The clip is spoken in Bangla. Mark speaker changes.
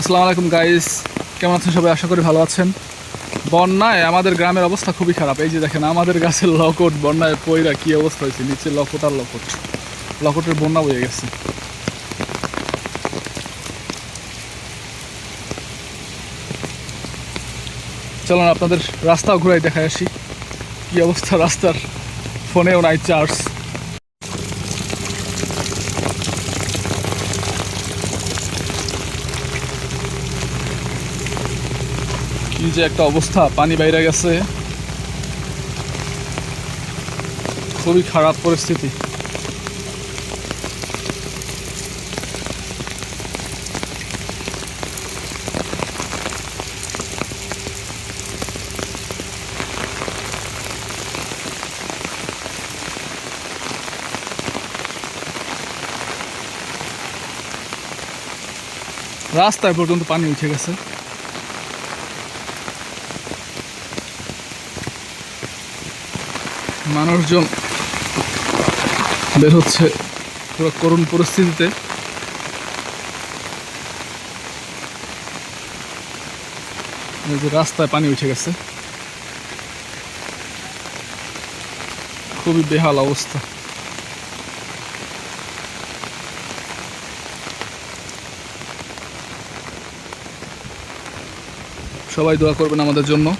Speaker 1: আসসালামু আলাইকুম গাইস কেমন আছেন সবাই? আশা করি ভালো আছেন। বন্যায় আমাদের গ্রামের অবস্থা খুবই খারাপ। এই যে দেখেন, আমাদের গাছের লকট, বন্যায় পইরা কি অবস্থা হয়েছে? নিচে লকট আর লকট। লকটের বন্যা বয়ে গেছে। চলুন, আপনাদের রাস্তাও ঘুরাই দেখায় আসি। কি অবস্থা রাস্তার? ফোনেও নাই চার্জ কি যে একটা অবস্থা, পানি বাইরে গেছে। খুবই খারাপ পরিস্থিতি। রাস্তায় পর্যন্ত পানি উঠে গেছে। মানুষজন বের হচ্ছে পুরো করুণ পরিস্থিতিতে। রাস্তায় পানি উঠে গেছে। খুবই বেহাল অবস্থা। সবাই দোয়া করবেন আমাদের জন্য।